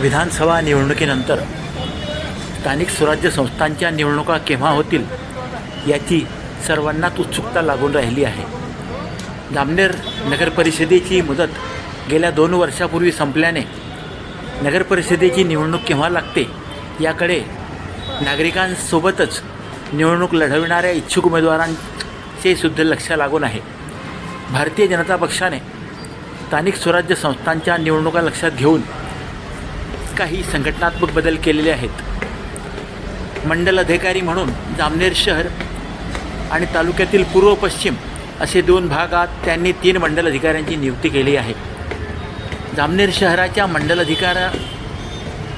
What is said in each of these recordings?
विधानसभा निवडणुकीनंतर स्थानिक स्वराज्य संस्थांच्या निवडणुका केव्हा होतील याची सर्वांनाच उत्सुकता लागून राहिली आहे. जामनेर नगरपरिषदेची मुदत गेल्या दोन वर्षापूर्वी संपल्याने नगरपरिषदेची निवडणूक केव्हा लागते याकडे नागरिकांसोबतच निवडणूक लढविणाऱ्या इच्छुक उमेदवारांचे सुद्धा लक्ष लागून आहे. भारतीय जनता पक्षाने स्थानिक स्वराज्य संस्थांच्या निवडणुका लक्षात घेऊन काही संघटनात्मक बदल केलेले आहेत. मंडल अधिकारी म्हणून जामनेर शहर आणि तालुक्यातील पूर्व पश्चिम असे दोन भागात त्यांनी तीन मंडल अधिकाऱ्यांची नियुक्ती केली आहे. जामनेर शहराच्या मंडल अधिकारा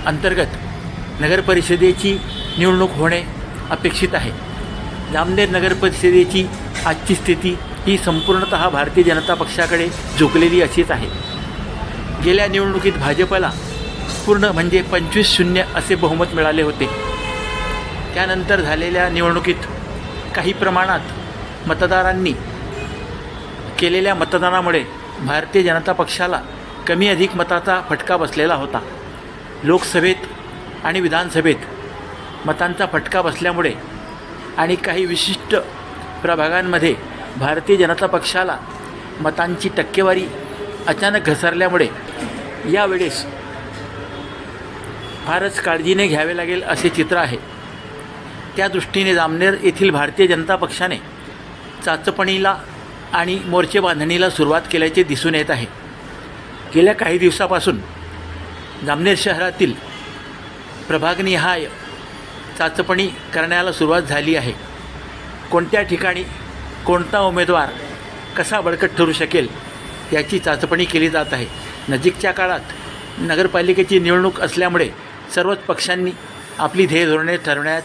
अंतर्गत नगरपरिषदेची निवडणूक होणे अपेक्षित आहे. जामनेर नगरपरिषदेची आजची स्थिती ही संपूर्णतः भारतीय जनता पक्षाकडे झुकलेली अशीच आहे. गेल्या निवडणुकीत भाजपला पूर्ण म्हणजे पंचवीस शून्य असे बहुमत मिळाले होते. त्यानंतर झालेल्या निवडणुकीत काही प्रमाणात मतदारांनी केलेल्या मतदानामुळे भारतीय जनता पक्षाला कमी अधिक मताचा फटका बसलेला होता. लोकसभेत आणि विधानसभेत मतांचा फटका बसल्यामुळे आणि काही विशिष्ट प्रभागांमध्ये भारतीय जनता पक्षाला मतांची टक्केवारी अचानक घसरल्यामुळे यावेळेस फारच काळजीने घ्यावे लागेल असे चित्र आहे. त्या दृष्टीने जामनेर येथील भारतीय जनता पक्षाने चाचपणीला आणि मोर्चे बांधणीला सुरुवात केल्याचे दिसून येत आहे. गेल्या काही दिवसापासून जामनेर शहरातील प्रभागनिहाय चाचपणी करण्याला सुरुवात झाली आहे. कोणत्या ठिकाणी कोणता उमेदवार कसा बळकट ठरू शकेल याची चाचपणी केली जात आहे. नजीकच्या काळात नगरपालिकेची निवडणूक असल्यामुळे सर्वच पक्षांनी आपली ध्येय धोरणे ठरवण्यात